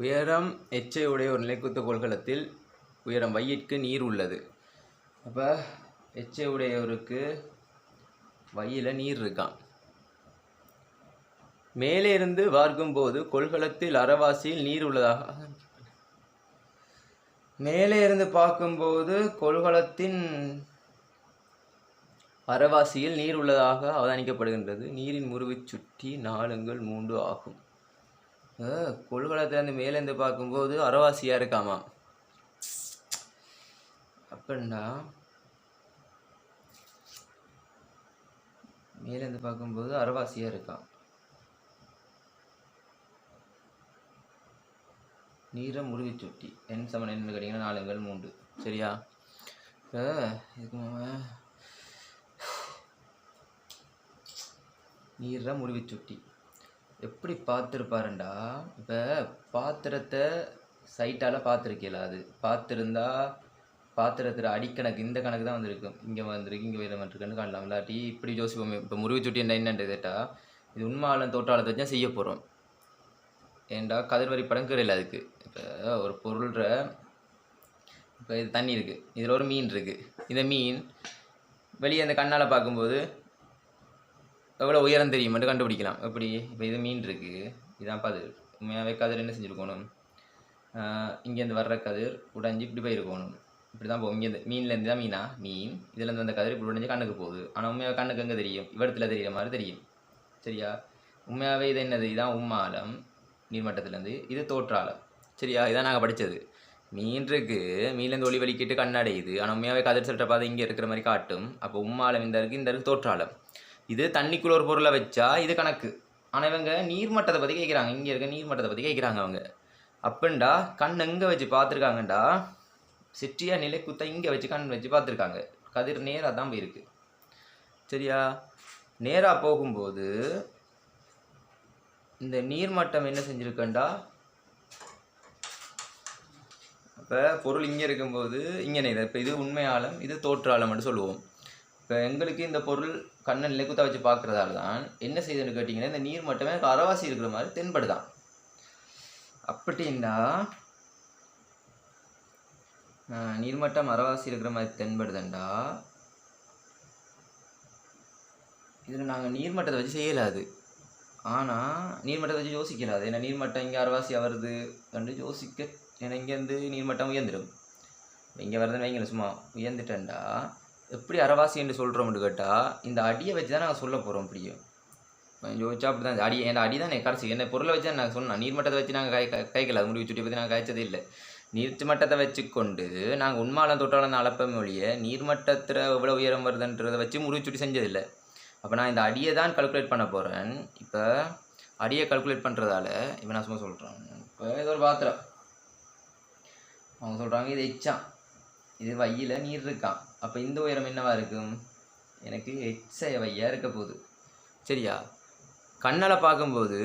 உயரம் எச்சை உடைய ஒரு நிலைக்குத்த கொள்கலத்தில் உயரம் வையிற்கு நீர் உள்ளது. அப்போ எச்சை உடையவருக்கு வையில் நீர் இருக்கான் மேலே இருந்து பார்க்கும்போது கொள்கலத்தில் அறவாசியில் நீர் உள்ளதாக மேலே இருந்து பார்க்கும்போது கொள்கலத்தின் அறவாசியில் நீர் உள்ளதாக அவதானிக்கப்படுகின்றது. நீரின் முறிவைச் சுற்றி நாளுங்கள் மூன்று ஆகும். கொள்கலத்திலேருந்து மேலேருந்து பார்க்கும்போது அறவாசியாக இருக்காமா? அப்படின்னா மேலேருந்து பார்க்கும்போது அறவாசியாக இருக்கான் நீரம் முருகிச் சுட்டி. என் சமன் என்ன கேட்டிங்கன்னா நாலுங்கள் மூன்று. சரியா? இப்போ இதுக்கு நீரம் நீரை சுட்டி. எப்படி பார்த்துருப்பாருண்டா? இப்போ பாத்திரத்தை சைட்டால் பார்த்துருக்கல அது? பார்த்துருந்தா பாத்திரத்தில் அடிக்கணக்கு இந்த கணக்கு தான் வந்திருக்கும் இங்கே வந்திருக்கு இங்கே வேறு வந்துருக்குன்னு காணலாம். இல்லாட்டி இப்படி யோசிப்போமே. இப்போ முருகை சுட்டி என்ன என்னன்னு கேட்டா இது உண்மையாளன் தோட்டாளத்தை வச்சு தான் செய்ய போகிறோம் ஏன்டா கதிர்வரி படம் கீழே அதுக்கு. இப்போ ஒரு பொருள்ற இப்போ இது தண்ணி இருக்குது இதில் ஒரு மீன் இருக்குது இந்த மீன் வெளியே அந்த கண்ணால் பார்க்கும்போது எவ்வளோ உயரம் தெரியும் மட்டும் கண்டுபிடிக்கலாம். எப்படி? இப்போ இது மீன் இருக்குது இதான் கதிர் உண்மையாகவே கதிர் என்ன செஞ்சுருக்கணும்? இங்கேருந்து வர்ற கதிர் உடைஞ்சு இப்படி போயிருக்கணும். இப்படி தான் போகும் இங்கேருந்து மீன்லேருந்து தான் மீனா? மீன். இதுலேருந்து வந்த கதிர் இப்படி உடைஞ்சு கண்ணுக்கு போகுது. ஆனால் உண்மையாக கண்ணுக்கு எங்கே தெரியும்? இவடத்துல தெரிகிற மாதிரி தெரியும். சரியா? உண்மையாகவே இது என்னது? இதான் உம்மாலம் நீர்மட்டத்துலேருந்து இது தோற்றாலம் சரியா? இதான் நாங்கள் படித்தது மீன் இருக்குது மீன்லேருந்து ஒளி வலிக்கிட்டு கண்ணடையுது. ஆனால் உண்மையாகவே கதிர் செல்ற பாதை இங்கே இருக்கிற மாதிரி காட்டும். அப்போ உம்மாலம் இந்த இருக்குது இந்த இருக்குது தோற்றாலம் இது தண்ணிக்குள்ள ஒரு பொருளை வச்சா இது கணக்கு. ஆனால் இவங்க நீர்மட்டத்தை பற்றி கேட்குறாங்க இங்கே இருக்க நீர்மட்டத்தை பற்றி கேட்குறாங்க அவங்க. அப்படின்டா கண் எங்கே வச்சு பார்த்துருக்காங்கண்டா? சிற்றியா நிலை குத்த இங்கே வச்சு கண் வச்சு பார்த்துருக்காங்க. கதிர் நேராக தான் போயிருக்கு. சரியா? நேராக போகும்போது இந்த நீர்மட்டம் என்ன செஞ்சுருக்கண்டா? இப்போ பொருள் இங்கே இருக்கும்போது இங்கே இது இப்போ இது உண்மையாலம் இது தோற்றாலம்னு சொல்லுவோம். எங்களுக்கு இந்த பொருள் கண்ணை நிலைக்குத்தா வச்சு பார்க்குறதால தான் என்ன செய்யுதுன்னு கேட்டிங்கன்னா இந்த நீர் மட்டுமே அறவாசி இருக்கிற மாதிரி தென்படுதான். அப்படின்னா நீர்மட்டம் அறவாசி இருக்கிற மாதிரி தென்படுதுண்டா. இதில் நாங்கள் நீர்மட்டத்தை வச்சு செய்யலாது. ஆனால் நீர்மட்டத்தை வச்சு யோசிக்கலாது. ஏன்னா நீர்மட்டம் இங்கே அறவாசியாக வருது கண்டு யோசிக்க ஏன்னா இங்கேருந்து நீர்மட்டம் உயர்ந்துடும். இங்கே வருதுன்னு வைங்களேன் சும்மா உயர்ந்துட்டேன்டா. எப்படி அறவாசி என்று சொல்கிறோம்னு கேட்டால் இந்த அடியை வச்சு தான் நாங்கள் சொல்ல போகிறோம் இப்படியும் யோசிச்சா அப்படி தான் அடி என் அடி தான் கரைச்சி என்ன பொருளை வச்சு நான் சொன்னேன். நீர்மட்டத்தை வச்சு நாங்கள் கை கைக்கல அது முடிவு சுட்டி பற்றி நாங்கள் காய்ச்சதே இல்லை. நீர்மட்டத்தை மட்டத்தை வச்சுக்கொண்டு நாங்கள் உண்மாலம் தொட்டாலும் அளப்பம் ஒழிய நீர்மட்டத்தில் எவ்வளோ உயரம் வருதுன்றதை வச்சு முடிவு சுட்டி செஞ்சதில்லை. அப்போ நான் இந்த அடியை தான் கல்குலேட் பண்ண போகிறேன் இப்போ அடியை கல்குலேட் பண்ணுறதால இப்போ நான் சும்மா சொல்கிறேன் இப்போ இது ஒரு பாத்திரம். அவங்க சொல்கிறாங்க இது எச்சான். இது வையில் நீர் இருக்கான். அப்போ இந்த உயரம் என்னவா இருக்கும்? எனக்கு எச்ச இருக்க போகுது. சரியா? கண்ணால் பார்க்கும்போது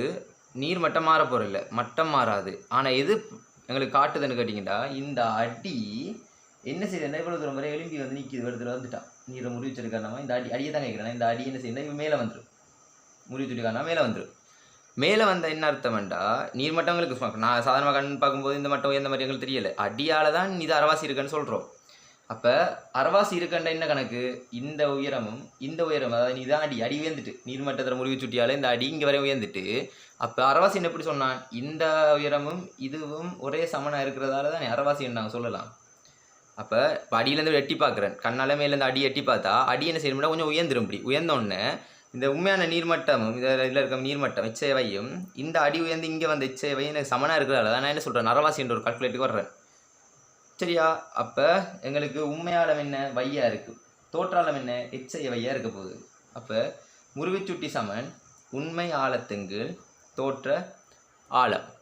நீர் மட்டம் மாற போகிறதில்ல மட்டம் மாறாது. ஆனால் எது எங்களுக்கு காட்டுதுன்னு கேட்டிங்கன்னா இந்த அடி என்ன செய்யுதுன்னா இவ்வளோ தூரம் வரை எலும்பி வந்து நிற்கிது இடத்துல வந்துட்டான். நீரை முறி வச்சிருக்கானமா இந்த அடி அடியை தான் கேட்குறேன் இந்த அடி என்ன செய்யணும் இவன் மேலே வந்துடும் முறி வச்சுருக்கானா மேலே வந்துடும் மேலே வந்த என்ன அர்த்தம்டா நீர் மட்டங்களுக்கு நான் சாதாரணமாக கண் பார்க்கும்போது இந்த மட்டம் உயர்ந்த மாதிரி எங்களுக்கு தெரியலை. அடியால் தான் இது அரவாசி இருக்குன்னு சொல்கிறோம் அப்போ அரவாசி இருக்கண்ட என்ன கணக்கு? இந்த உயரமும் இந்த உயரம் அதாவது நீ தான் அடி அடி உயர்ந்துட்டு. நீர்மட்டத்தில் முடிவு சுட்டியால் இந்த அடி இங்கே வரை உயர்ந்துட்டு. அப்போ அரவாசி என்ன எப்படி சொன்னான்? இந்த உயரமும் இதுவும் ஒரே சமனாக இருக்கிறதால தான் அரவாசின்னு நாங்கள் சொல்லலாம். அப்போ இப்போ அடியிலேருந்து எட்டி பார்க்குறேன் கண்ணால் மேலேருந்து அடி எட்டி பார்த்தா அடி என்ன செய்யணும்னா கொஞ்சம் உயர்ந்துடும் இப்படி. உயர்ந்தோடனே இந்த உண்மையான நீர்மட்டமும் இதில் இதில் இருக்க நீர்மட்டம் இச்சேவையும் இந்த அடி உயர்ந்து இங்கே வந்த இச்சேவையும் எனக்கு சமனாக இருக்கிறதால தான் நான் என்ன சொல்கிறேன் அரவாசி என்ற ஒரு கால்குலேட்டுக்கு வர்றேன். சரியா? அப்போ எங்களுக்கு உண்மையாளம் என்ன? வையா இருக்குது தோற்றாலம் என்ன? எச்சைய வையா இருக்க போகுது. அப்போ முருவிச்சுட்டி சமன் உண்மை ஆழத்துங்கள் தோற்ற ஆழம்.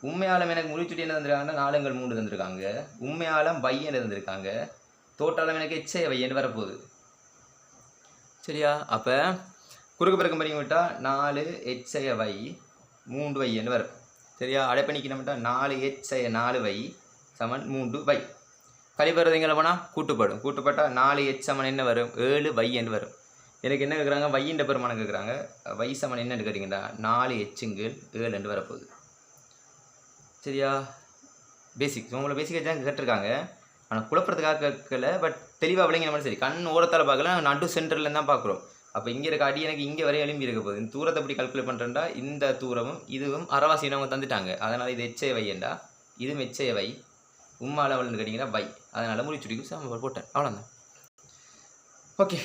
உண்மை ஆழம் எனக்கு முருவிச்சுட்டி என்ன தந்திருக்காங்கன்னா நாலுங்கள் மூன்று தந்திருக்காங்க. உண்மை ஆழம் தந்திருக்காங்க. தோற்றாலம் எனக்கு எச்சைய வையன்னு வரப்போகுது. சரியா? அப்போ குறுக்கு பிறக்கம் பண்ணி விட்டால் நாலு எச்சைய வை மூன்று வையன்னு வரும். சரியா? அடைப்பணிக்கணும் நாலு எச்சைய நாலு வை சமன் மூன்று வை. கழிப்பறது எங்கே போனால் கூட்டுப்படும். கூட்டுப்பட்டால் நாலு எச் சமன் என்ன வரும்? ஏழு வை என்று வரும். எனக்கு என்ன கேட்குறாங்க வையின்ற பெருமானம் கேட்குறாங்க வை சமன் என்னென்னு கேட்டிங்கன்னா நாலு எச்சுங்கள் ஏழு என்று வரப்போகுது. சரியா? பேசிக் உங்களை பேசிக்காக தான் கேட்டிருக்காங்க. ஆனால் குழப்பறதுக்காக கேட்கல பட் தெளிவாக விளங்கின மாதிரி சரி. கண் ஓரத்தால் பார்க்கல நடு சென்டரில் தான் பார்க்குறோம். அப்போ இங்கே இருக்க அடி எனக்கு இங்கே வரையும் எழும்பி இருக்க போகுது. இந்த தூரத்தை எப்படி கல்குலேட் பண்ணுறேன்டா இந்த தூரமும் இதுவும் அறவாசி தந்துட்டாங்க. அதனால் இது எச்சே வையண்டா இதுவும் எச்சே வை. உம்மா லெவல்னு கேட்டிங்கன்னா பை அதனால் முடிச்சுடிக்கு சாம்பார் போட்டேன். அவ்வளோதான் ஓகே